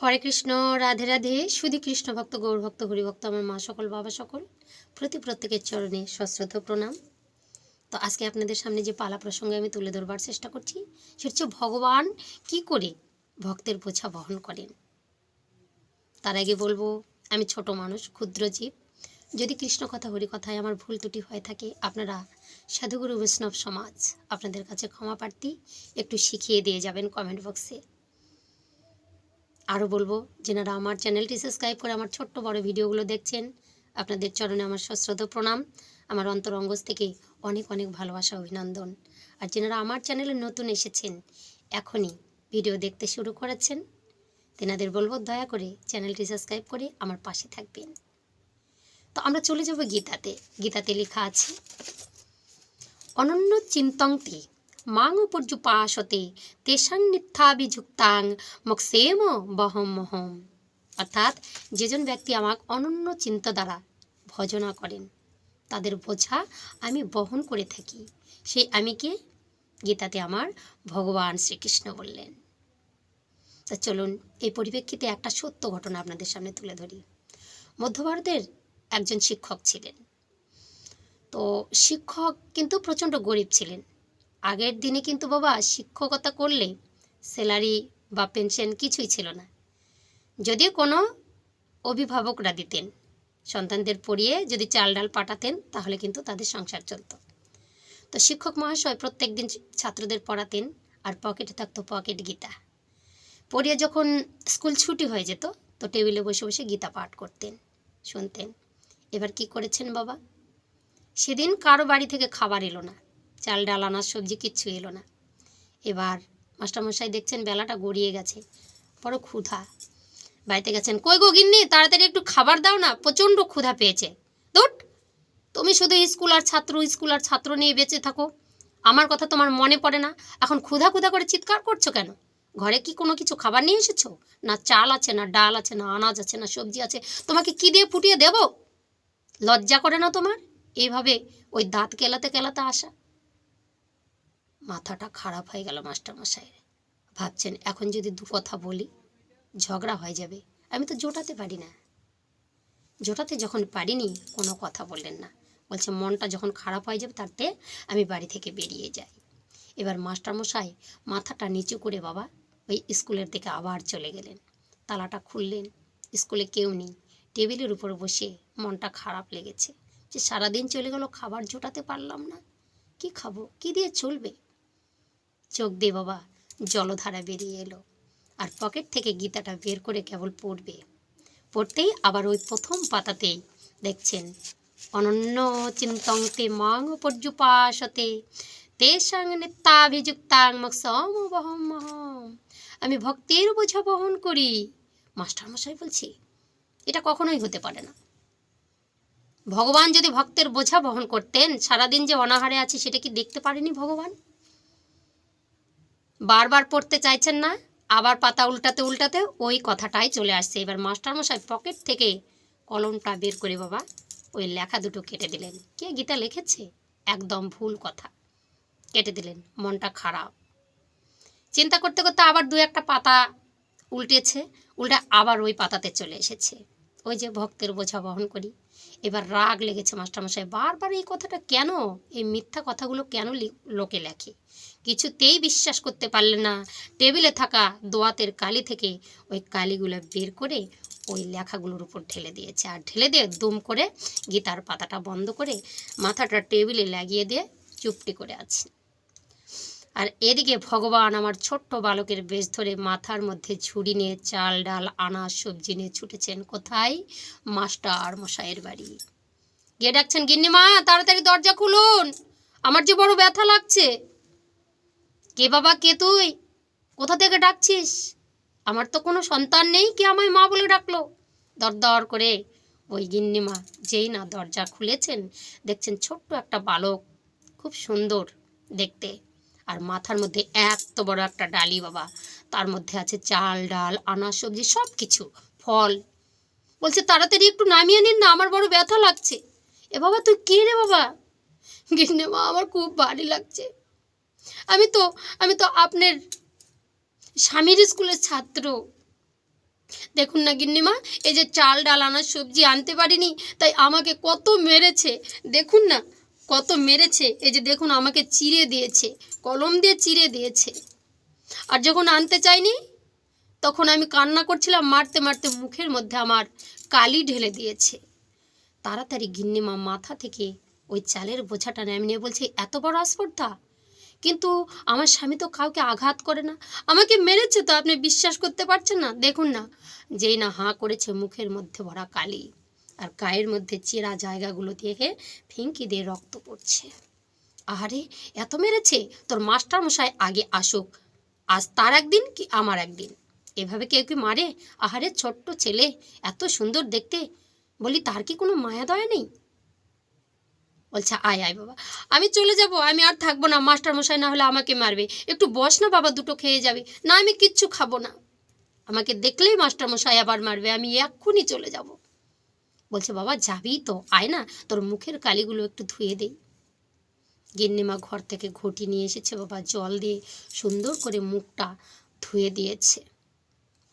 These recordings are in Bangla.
হরে কৃষ্ণ, রাধে রাধে শুধু কৃষ্ণ ভক্ত, গৌর ভক্ত, হরিভক্ত, আমার মা সকল, বাবা সকল, প্রতি প্রত্যেকের চরণে সশ্রদ্ধ প্রণাম। তো আজকে আপনাদের সামনে যে পালা প্রসঙ্গে আমি তুলে ধরবার চেষ্টা করছি, সেটা হচ্ছে ভগবান কি করে ভক্তের বোঝা বহন করেন? তার আগে বলব, আমি ছোট মানুষ, ক্ষুদ্র জীব। যদি কৃষ্ণ কথা, হরি কথায় আমার ভুল ত্রুটি হয়ে থাকে, আপনারা সাধুগুরু বৈষ্ণব সমাজ, আপনাদের কাছে ক্ষমা প্রার্থী, একটু শিখিয়ে দিয়ে যাবেন কমেন্ট বক্সে আরও বলব, যেনারা আমার চ্যানেলটি সাবস্ক্রাইব করে আমার ছোট্ট বড় ভিডিওগুলো দেখছেন, আপনাদের চরণে আমার সশ্রদ্ধ প্রণাম। আমার অন্তরঙ্গজ থেকে অনেক অনেক ভালোবাসা, অভিনন্দন। আর যেনারা আমার চ্যানেলে নতুন এসেছেন, এখনই ভিডিও দেখতে শুরু করেছেন, তেনাদের বলব দয়া করে চ্যানেলটি সাবস্ক্রাইব করে আমার পাশে থাকবেন। তো আমরা চলে যাব গীতাতে। গীতাতে লেখা আছে, অনন্য চিন্তংতে মাং পর্যুপাসতে তেষাং নিত্যাভিযুক্তাং মক্সেম বহম মহম অর্থাৎ যেজন ব্যক্তি আমাকে অনন্য চিন্তা দ্বারা ভজনা করেন তাদের বোঝা আমি বহন করে থাকি সেই আমিকে গীতাতে আমার ভগবান শ্রীকৃষ্ণ বললেন তা চলুন এই পরিপ্রেক্ষিতে একটা সত্য ঘটনা আপনাদের সামনে তুলে ধরি। মধ্য ভারতের একজন শিক্ষক ছিলেন। তো শিক্ষক কিন্তু প্রচণ্ড গরিব ছিলেন। আগের দিনে কিন্তু বাবা শিক্ষকতা করলে স্যালারি বা পেনশন কিছুই ছিল না। যদিও কোনো অভিভাবকরা দিতেন, সন্তানদের পড়িয়ে যদি চাল ডাল পাঠাতেন তাহলে কিন্তু তাদের সংসার চলতো। তো শিক্ষক মহাশয় প্রত্যেক দিন ছাত্রদের পড়াতেন আর পকেটে থাকতো পকেট গীতা। পড়িয়ে যখন স্কুল ছুটি হয়ে যেত, তো টেবিলে বসে বসে গীতা পাঠ করতেন, শুনতেন। এবার কি করেছেন বাবা? সেদিন কারও বাড়ি থেকে খাবার এলো না। চাল, ডাল, আনাজ, সবজি কিচ্ছু এলো না। এবার মাস্টারমশাই দেখছেন বেলাটা গড়িয়ে গেছে। বড় ক্ষুধা। বাড়িতে গেছেন, কই গো গিন্নি, তাড়াতাড়ি একটু খাবার দাও না, প্রচণ্ড ক্ষুধা পেয়েছে। দুট তুমি শুধু স্কুল আর ছাত্র, স্কুল আর ছাত্র নিয়ে বেঁচে থাকো। আমার কথা তোমার মনে পড়ে না। এখন ক্ষুধা ক্ষুধা করে চিৎকার করছ কেন? ঘরে কি কোনো কিছু খাবার নিয়ে এসেছ? না চাল আছে, না ডাল আছে, না আনাজ আছে, না সবজি আছে। তোমাকে কি দিয়ে ফুটিয়ে দেব? লজ্জা করে না তোমার? এইভাবে ওই দাঁত কেলাতে কেলাতে আসা। মাথাটা খারাপ হয়ে গেল মাস্টারমশাইয়ের ভাবছেন, এখন যদি দু কথা বলি, ঝগড়া হয়ে যাবে। আমি তো জোটাতে পারি না। জোটাতে যখন পারিনি, কোনো কথা বললেন না। বলছে, মনটা যখন খারাপ হয়ে যাবে তাতে আমি বাড়ি থেকে বেরিয়ে যাই। এবার মাস্টারমশাই মাথাটা নিচু করে বাবা ওই স্কুলের দিকে আবার চলে গেলেন। তালাটা খুললেন। স্কুলে কেউ নেই। টেবিলের উপর বসে মনটা খারাপ লেগেছে। যে সারাদিন চলে গেল, খাবার জোটাতে পারলাম না। কি খাব? কি দিয়ে চলবে? চোখ দিয়ে বাবা, জলধারা বেরিয়ে এলো। আর পকেট থেকে গীতাটা বের করে কেবল পড়বে। পড়তেই আবার ওই প্রথম পাতাতেই দেখছেন, অনন্য চিন্তংতে মাং পর্যুপাসতে, তেষাং বহম মহম। আমি ভক্তির বোঝা বহন করি। মাস্টারমশাই বলছি, এটা কখনোই হতে পারে না। ভগবান যদি ভক্তের বোঝা বহন করতেন, সারাদিন যে অনাহারে আছে সেটা কি দেখতে পারেনি ভগবান? বারবার পড়তে চাইছেন না, আবার পাতা উল্টাতে উল্টাতে ওই কথাটাই চলে আসছে। এবার মাস্টারমশাই পকেট থেকে কলমটা বের করে বাবা, ওই লেখা দুটো কেটে দিলেন। কে গীতা লিখেছে? একদম ভুল কথা। কেটে দিলেন, মনটা খারাপ। চিন্তা করতে করতে আবার দু একটা পাতা উল্টেছে, উল্টে আবার ওই পাতাতে চলে এসেছে। ওই যে ভক্তের বোঝা বহন করি। এবার রাগ লেগেছে মাস্টারমশাই, বারবার এই কথাটা কেন? এই মিথ্যা কথাগুলো কেন লোকে লেখে? কিছুতেই বিশ্বাস করতে পারলে না। টেবিলে থাকা দোয়াতের কালি থেকে ওই কালিগুলো বের করে ওই লেখাগুলোর উপর ঢেলে দিয়েছে। আর ঢেলে দিয়ে দুম করে গীতার পাতাটা বন্ধ করে মাথাটা টেবিলে লাগিয়ে দিয়ে চুপটি করে আছে। আর এদিকে ভগবান আমার ছোট্ট বালকের বেশ ধরে মাথার মধ্যে ঝুড়ি নিয়ে চাল, ডাল, আনাজ, সবজি নিয়ে ছুটেছেন। কোথায়? মাস্টার মশাইয়ের বাড়ি। গিয়ে ডাকছেন গিন্নিমা তাড়াতাড়ি দরজা খুলুন। আমার যে বড় ব্যথা লাগছে। কে বাবা, কে তুই? কোথা থেকে ডাকছিস? আমার তো কোনো সন্তান নেই, কে আমায় মা বলে ডাকলো? দর দর করে ওই গিন্নিমা যেই না দরজা খুলেছেন, দেখছেন ছোট্ট একটা বালক, খুব সুন্দর দেখতে। আর মাথার মধ্যে এত বড় একটা ডালি বাবা। তার মধ্যে আছে চাল, ডাল আনাজ সবজি সব কিছু ফল। বলছে, তাড়াতাড়ি একটু নামিয়ে নিন না, আমার বড় ব্যথা লাগছে। এ বাবা, তুই কে রে বাবা? গিন্নে মা, আমার খুব ভারী লাগছে। আমি তো আমি তো আপনার স্বামীর স্কুলের ছাত্র। দেখুন না গিন্নিমা এই যে চাল, ডাল, আনার সবজি আনতে পারিনি, তাই আমাকে কত মেরেছে। দেখুন না কত মেরেছে। এই যে দেখুন, আমাকে চিড়ে দিয়েছে, কলম দিয়ে চিড়ে দিয়েছে। আর যখন আনতে চাইনি, তখন আমি কান্না করছিলাম, মারতে মারতে মুখের মধ্যে আমার কালি ঢেলে দিয়েছে। তাড়াতাড়ি গিন্নিমা মাথা থেকে ওই চালের বোঝাটা নিয়ে। বলছে, এত বড় আস্পর্ধা? কিন্তু আমার স্বামী তো কাউকে আঘাত করে না। আমাকে মেরেছে তো, আপনি বিশ্বাস করতে পারছেন না? দেখুন না, যেই না হাঁ করেছে মুখের মধ্যে ভরা কালি। আর গায়ের মধ্যে চেরা জায়গাগুলো দিয়ে ফিঙ্কি দিয়ে রক্ত পড়ছে। আহারে, এত মেরেছে? তোর মাস্টার মশাই আগে আসুক। আজ তার একদিন কি আমার একদিন? এভাবে কেউ কি মারে? আহারে, ছোট্ট ছেলে, এত সুন্দর দেখতে। বলি, তার কি কোনো মায়া দয়া নেই? বলছে, আয় আয় বাবা, আমি চলে যাব, আমি আর থাকব না মাস্টার মশাই না হলে আমাকে মারবে। একটু বস না বাবা, দুটো খেয়ে যাবে। না, আমি কিচ্ছু খাব না। আমাকে দেখলেই মাস্টার মশাই আবার মারবে, আমি এক্ষুনি চলে যাব। বলছে, বাবা, যাবি তো, আয় না, তোর মুখের কালিগুলো একটু ধুয়ে দেই গিন্নিমা ঘর থেকে ঘটি নিয়ে এসেছে, বাবা, জল দিয়ে সুন্দর করে মুখটা ধুয়ে দিয়েছে।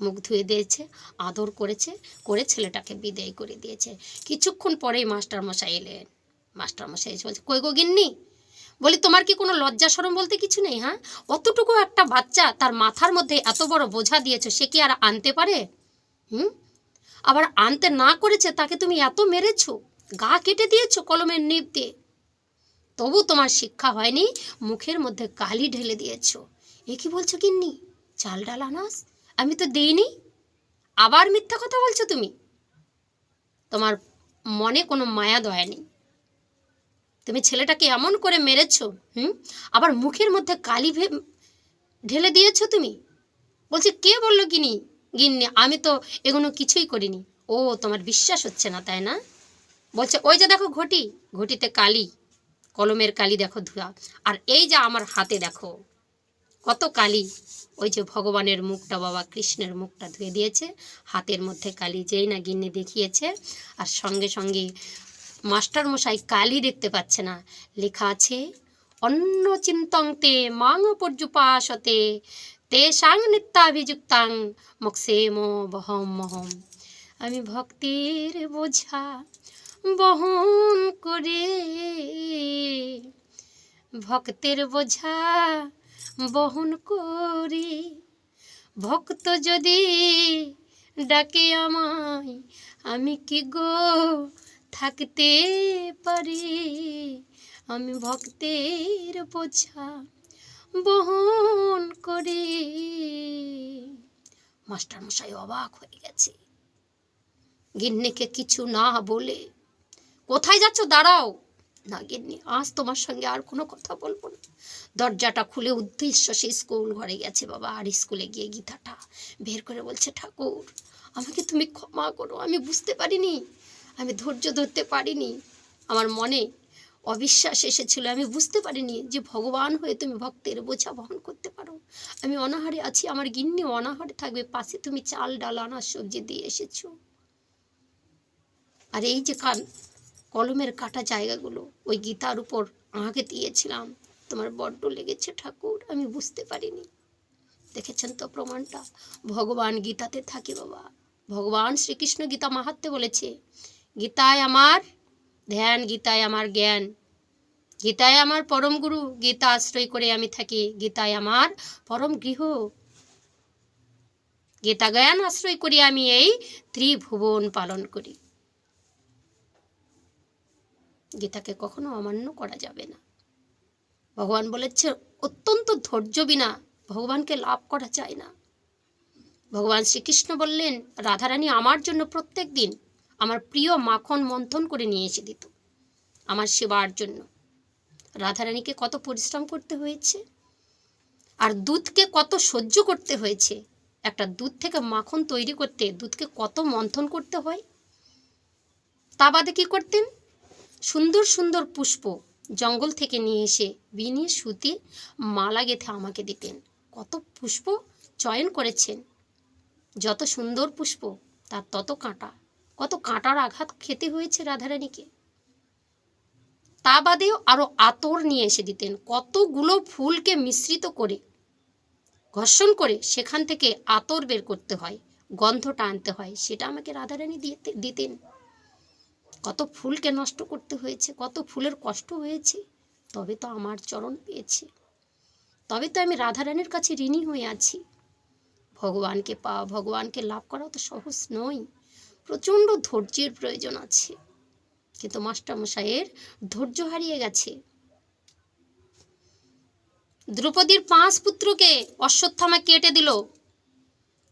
মুখ ধুয়ে দিয়েছে, আদর করেছে, করে ছেলেটাকে বিদায় করে দিয়েছে। কিছুক্ষণ পরেই মাস্টারমশাই এলেন। মাস্টারমশাই এসে বলছে, কই গো গিন্নি? বলি, তোমার কি কোনো লজ্জা সরম বলতে কিছু নেই হ্যাঁ? অতটুকু একটা বাচ্চা তার মাথার মধ্যে এত বড় বোঝা দিয়েছ, সে কি আর আনতে পারে? হুম? আবার আনতে না করেছে, তাকে তুমি এত মেরেছ? গা কেটে দিয়েছ কলমের নিপ দিয়ে। তবু তোমার শিক্ষা হয়নি, মুখের মধ্যে কালি ঢেলে দিয়েছ। এ কি বলছো কিন্নি চাল ডাল আনাস? আমি তো দিইনি। আবার মিথ্যা কথা বলছো তুমি? তোমার মনে কোনো মায়া দয়া নেই। তুমি ছেলেটাকে এমন করে মেরেছো, হুম? আবার মুখের মধ্যে কালি ঢেলে দিয়েছ তুমি? বলছে, কে বলল কিনি গিন্নি, আমি তো এগুলো কিছুই করিনি। ও, তোমার বিশ্বাস হচ্ছে না, তাই না? বলছে, ওই যে দেখো ঘটি, ঘটিতে কালি, কলমের কালি দেখো ধোয়া, আর এই যে আমার হাতে দেখো, কত কালি। ওই যে ভগবানের মুখটা, বাবা কৃষ্ণের মুখটা ধুয়ে দিয়েছে, হাতের মধ্যে কালি যেই না গিন্নি দেখিয়েছে, আর সঙ্গে সঙ্গে মাস্টার মশাই কালি দেখতে পাচ্ছে না। লেখা আছে অন্য চিন্তংতে মাং পর্যুপাসতে তেষাং নিত্যাভিযুক্তাং মক্সেম বহম মহম আমি ভক্তির বোঝা বহন করে ভক্তের বোঝা বহন করি ভক্ত যদি ডাকে আমায় আমি কি গো থাকতে পারি আমি ভক্তের বোঝা বহন করি। মাস্টার মশাই অবাক হয়ে গেছে। গিন্নিকে কিছু না বলে, কোথায় যাচ্ছ? দাঁড়াও। না গিন্নি, আজ তোমার সঙ্গে আর কোনো কথা বলব না। দরজাটা খুলে উদ্দেশ্য সে স্কুল ঘরে গেছে বাবা, আর স্কুলে গিয়ে গীতাটা বের করে বলছে, ঠাকুর, আমাকে তুমি ক্ষমা করো, আমি বুঝতে পারিনি, আমি ধৈর্য ধরতে পারিনি। আমার মনে অবিশ্বাস এসেছিল। আমি বুঝতে পারিনি যে ভগবান হয়ে তুমি ভক্তের বোঝা বহন করতে পারো। আমি অনাহারে আছি, আমার গিন্নি অনাহারে থাকবে, পাশে তুমি চাল, ডাল আনার সবজি দিয়ে এসেছ। আর এই যে কান, কলমের কাটা জায়গাগুলো, ওই গীতার উপর আঁকে দিয়েছিলাম, তোমার বড্ড লেগেছে ঠাকুর, আমি বুঝতে পারিনি। দেখেছেন তো প্রমাণটা? ভগবান গীতাতে থাকে বাবা। ভগবান শ্রীকৃষ্ণ গীতা মাহাত্মে বলেছে, গীতায় আমার ধ্যান, গীতায় আমার জ্ঞান। গীতায় আমার পরম গুরু, গীতা আশ্রয় করে আমি থাকি। গীতায় আমার পরম গৃহ। গীতা জ্ঞান আশ্রয় করি আমি এই ত্রিভুবন পালন করি। গীতাকে কখনো অমান্য করা যাবে না। ভগবান বলেছে, অত্যন্ত ধৈর্য বিনা ভগবানকে লাভ করা যায় না। ভগবান শ্রীকৃষ্ণ বললেন, রাধারানী আমার জন্য প্রত্যেক দিন আমার প্রিয় মাখন মন্থন করে নিয়ে এসে দিত। আমার সেবার জন্য। রাধারানীকে কত পরিশ্রম করতে হয়েছে? আর দুধকে কত সহ্য করতে হয়েছে? একটা দুধ থেকে মাখন তৈরি করতে দুধকে কত মন্থন করতে হয়? তা বাদে কী করতেন? সুন্দর সুন্দর পুষ্প জঙ্গল থেকে নিয়ে এসে বিনিয়ে সুতে মালা গেঁথে আমাকে দিতেন। কত পুষ্প চয়ন করেছেন। যত সুন্দর পুষ্প, তার তত কাঁটা। কত কাঁটার আঘাত খেতে হয়েছে রাধারানীকে। তা বাদেও আরও আতর নিয়ে এসে দিতেন। কতগুলো ফুলকে মিশ্রিত করে, ঘর্ষণ করে সেখান থেকে আতর বের করতে হয়, গন্ধটা আনতে হয়, সেটা আমাকে রাধারানী দিতে দিতেন। কত ফুলকে নষ্ট করতে হয়েছে, কত ফুলের কষ্ট হয়েছে, তবে তো আমার চরণ পেয়েছে। তবে তো আমি রাধারানীর কাছে ঋণী হয়ে আছি। ভগবানকে পাওয়া ভগবানকে লাভ করা তো সহজ নয়। প্রচণ্ড ধৈর্যের প্রয়োজন আছে। কিন্তু মাস্টারমশাইয়ের ধৈর্য হারিয়ে গেছে। দ্রৌপদীর পাঁচ পুত্রকে অশ্বত্থামা কেটে দিল।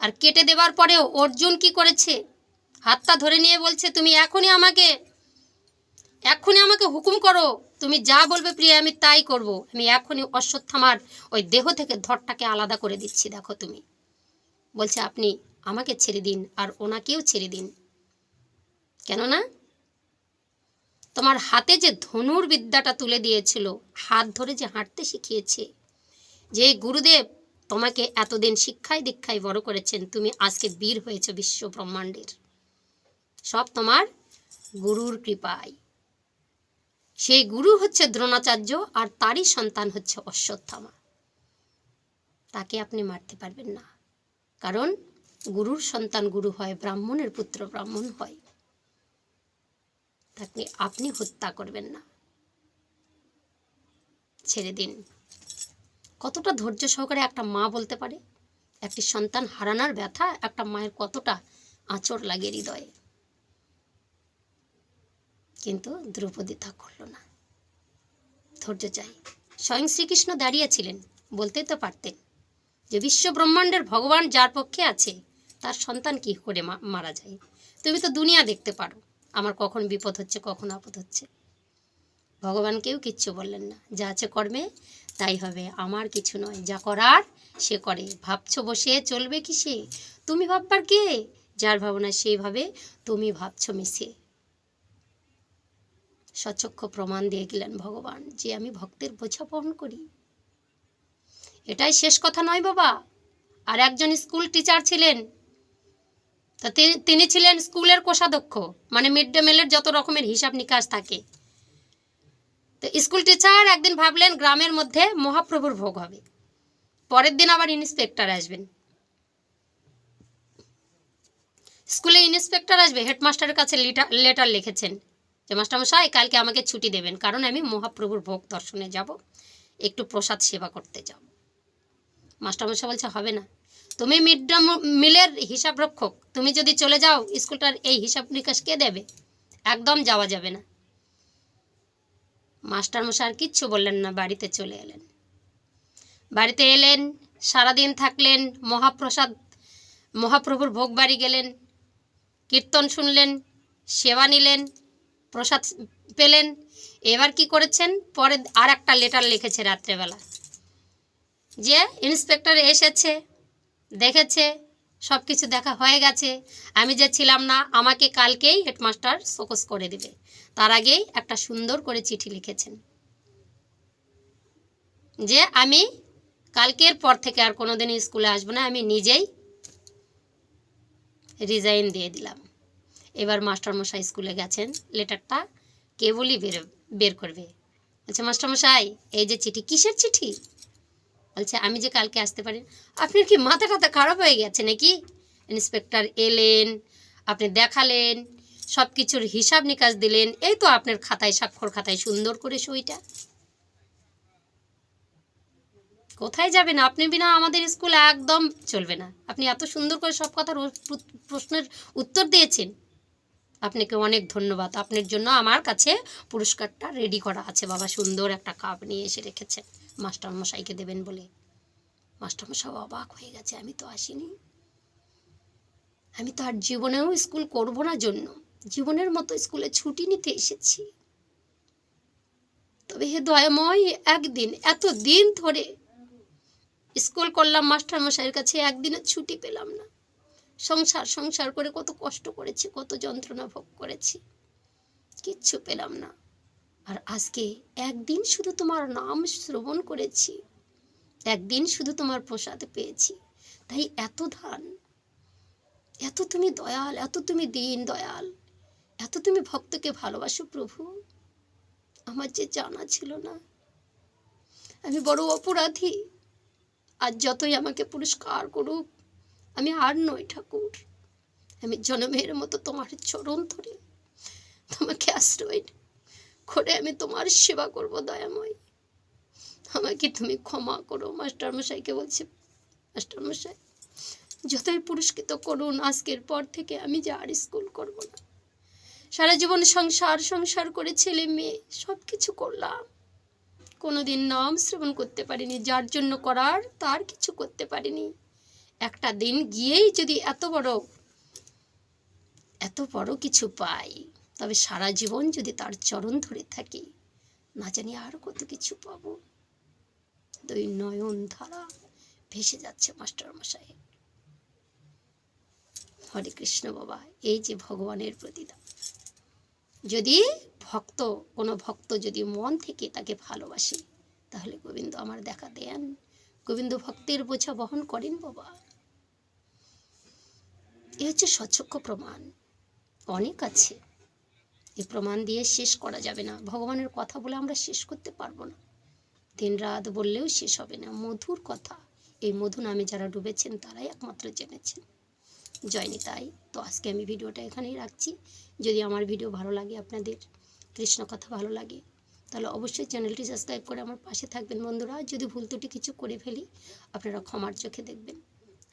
আর কেটে দেওয়ার পরেও অর্জুন কি করেছে? হাতটা ধরে নিয়ে বলছে, তুমি এখনই আমাকে এখনই আমাকে হুকুম করো, তুমি যা বলবে প্রিয়া, আমি তাই করব। আমি এখনই অশ্বত্থামার ওই দেহ থেকে ধরটাকে আলাদা করে দিচ্ছি, দেখো তুমি। বলছে, আপনি আমাকে ছেড়ে দিন, আর ওনাকেও ছেড়ে দিন। কেননা তোমার হাতে যে ধনুর বিদ্যাটা তুলে দিয়েছিল, হাত ধরে যে হাঁটতে শিখিয়েছে। যে গুরুদেব তোমাকে এতদিন শিক্ষায় দীক্ষায় বড় করেছেন, তুমি আজকে বীর হয়েছে বিশ্ব ব্রহ্মাণ্ডের সব তোমার গুরুর কৃপায়। সেই গুরু হচ্ছে দ্রোণাচার্য আর তারই সন্তান হচ্ছে অশ্বত্থামা। তাকে আপনি মারতে পারবেন না। কারণ গুরুর সন্তান গুরু হয়, ব্রাহ্মণের পুত্র ব্রাহ্মণ হয়। তাকে আপনি হত্যা করবেন না। ছেড়ে দিন। কতটা ধৈর্য সহকারে একটা মা বলতে পারে? একটি সন্তান হারানোর ব্যথা একটা মায়ের কতটা আঁচড় লাগে হৃদয়ে? কিন্তু দ্রৌপদী তা করল না। ধৈর্য চাই। স্বয়ং শ্রীকৃষ্ণ দাঁড়িয়েছিলেন, বলতেই তো পারতেন যে বিশ্ব ব্রহ্মাণ্ডের ভগবান যার পক্ষে আছে, তার সন্তান কি করে মারা যায়? তুমি তো দুনিয়া দেখতে পারো। আমার কখন বিপদ হচ্ছে, কখন আপদ হচ্ছে। ভগবানকেও কিচ্ছু বললেন না। যা আছে কর্মে, তাই হবে। আমার কিছু নয়। যা করার, সে করে। ভাবছ বসে চলবে কি সে তুমি ভাববার কে? যার ভাবনা সেইভাবে তুমি ভাবছ মিশে। সচক্ষ প্রমাণ দিয়ে গেলেন ভগবান যে আমি ভক্তের বোঝা বহন করি। এটাই শেষ কথা নয় বাবা। আর একজন স্কুল টিচার ছিলেন তা তিনি ছিলেন স্কুলের কোষাধ্যক্ষ মানে মিড ডে মিলের যত রকমের হিসাব নিকাশ থাকে। তো স্কুল টিচার একদিন ভাবলেন গ্রামের মধ্যে মহাপ্রভুর ভোগ হবে। পরের দিন আবার ইন্সপেক্টর আসবেন। স্কুলে ইন্সপেক্টর আসবে হেডমাস্টারের কাছে লেটার লিখেছেন যে, মাস্টারমশাই, কালকে আমাকে ছুটি দেবেন, কারণ আমি মহাপ্রভুর ভোগ দর্শনে যাব। একটু প্রসাদ সেবা করতে যাব। মাস্টারমশাই বলছে, হবে না। তুমি মিড ডে মিলের হিসাব রক্ষক। তুমি যদি চলে যাও, স্কুলটার এই হিসাব নিকাশ কে দেবে? একদম যাওয়া যাবে না। মাস্টারমশাই আর কিচ্ছু বললেন না, বাড়িতে চলে এলেন। বাড়িতে এলেন, সারাদিন থাকলেন, মহাপ্রসাদ, মহাপ্রভুর ভোগ বাড়ি গেলেন, কীর্তন শুনলেন, সেবা নিলেন, প্রসাদ পেলেন। এবার কি করেছেন? পরে আর একটা লেটার লিখেছে রাত্রেবেলা। যে ইন্সপেক্টর এসেছে দেখেছে সব কিছু দেখা হয়ে গেছে। আমি যে ছিলাম না, আমাকে কালকেই হেডমাস্টার শোকস করে দিবে। তার আগেই একটা সুন্দর করে চিঠি লিখেছেন। যে আমি কালকের পর থেকে আর কোনো কোনোদিন স্কুলে আসব না, আমি নিজেই রিজাইন দিয়ে দিলাম। এবার মাস্টারমশাই স্কুলে গেছেন, লেটারটা কেবলই বের বের করবে। আচ্ছা মাস্টারমশাই, এই যে চিঠি, কিসের চিঠি? বলছে, আমি যে কালকে আসতে পারি আপনার কি মাথা টাথা খারাপ হয়ে গেছে নাকি? ইন্সপেক্টর এলেন, আপনি দেখালেন সব কিছুর হিসাব নিকাশ দিলেন। এই তো আপনার খাতায়, স্বাক্ষর খাতায় সুন্দর করে সইটা। কোথায় যাবেন? আপনি বিনা আমাদের স্কুল একদম চলবে না। আপনি এত সুন্দর করে সব কথার প্রশ্নের উত্তর দিয়েছেন। আপনাকে অনেক ধন্যবাদ। আপনার জন্য আমার কাছে পুরস্কারটা রেডি করা আছে। বাবা সুন্দর একটা কাপ নিয়ে এসে রেখেছেন মাস্টারমশাইকে দেবেন বলে। মাস্টারমশাই অবাক হয়ে গেছে, আমি তো আসিনি। আমি তো আর জীবনেও স্কুল করব না জন্য। জীবনের মতো স্কুলে ছুটি নিতে এসেছি। তবে হে দয়াময়, একদিন এত দিন ধরে স্কুল করলাম, মাস্টারমশাইয়ের কাছে একদিনের ছুটি পেলাম না। সংসার সংসার করে কত কষ্ট করেছি, কত যন্ত্রণা ভোগ করেছি। কিচ্ছু পেলাম না। আর আজকে একদিন শুধু তোমার নাম শ্রবণ করেছি। একদিন শুধু তোমার প্রসাদ পেয়েছি। তাই এত ধান, এত তুমি দয়াল, এত তুমি দিন দয়াল, এত তুমি ভক্তকে ভালোবাসো প্রভু। আমার যে জানা ছিল না। আমি বড় অপরাধী। আর যতই আমাকে পুরস্কার করুক, আমি আর নই ঠাকুর। আমি জনমের মতো তোমার চরণ ধরে, তোমাকে আশ্রয় করে আমি তোমার সেবা করব, দয়াময়। আমাকে তুমি ক্ষমা করো, মাস্টার মশাইকে বলছি, মাস্টার মশাই, যতই পুরস্কৃত করুন, আজকের পর থেকে আমি যে আর স্কুল করব না। সারা জীবন সংসার সংসার করে ছেলে মেয়ে সব কিছু করলাম। কোনোদিন নাম শ্রবণ করতে পারিনি, যার জন্য করার তার কিছু করতে পারিনি। একটা দিন গিয়েই যদি এত বড় এত বড় কিছু পাই তবে সারা জীবন যদি তার চরণ ধরে থাকি, না জানি আর কত কিছু পাব। দুই নয়ন ধারা ভেসে যাচ্ছে মাস্টার মশাই। হরে কৃষ্ণ বাবা, এই যে ভগবানের প্রতিদান। যদি ভক্ত, কোনো ভক্ত যদি মন থেকে তাকে ভালোবাসে, তাহলে গোবিন্দ আমার দেখা দেন। গোবিন্দ ভক্তের বোঝা বহন করেন বাবা। এ হচ্ছে সচক্ষ প্রমাণ। অনেক আছে এই প্রমাণ দিয়ে শেষ করা যাবে না। ভগবানের কথা বলে আমরা শেষ করতে পারব না। দিন রাত বললেও শেষ হবে না। মধুর কথা। এই মধু নামে যারা ডুবেছেন, তারাই একমাত্র জেনেছেন। জয় নিতাই। তো আজকে আমি ভিডিওটা এখানেই রাখছি। যদি আমার ভিডিও ভালো লাগে, আপনাদের কৃষ্ণ কথা ভালো লাগে, তাহলে অবশ্যই চ্যানেলটি সাবস্ক্রাইব করে আমার পাশে থাকবেন। বন্ধুরা, যদি ভুল ত্রুটি কিছু করে ফেলি, আপনারা ক্ষমার চোখে দেখবেন।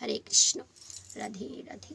হরে কৃষ্ণ। রাধে রাধে।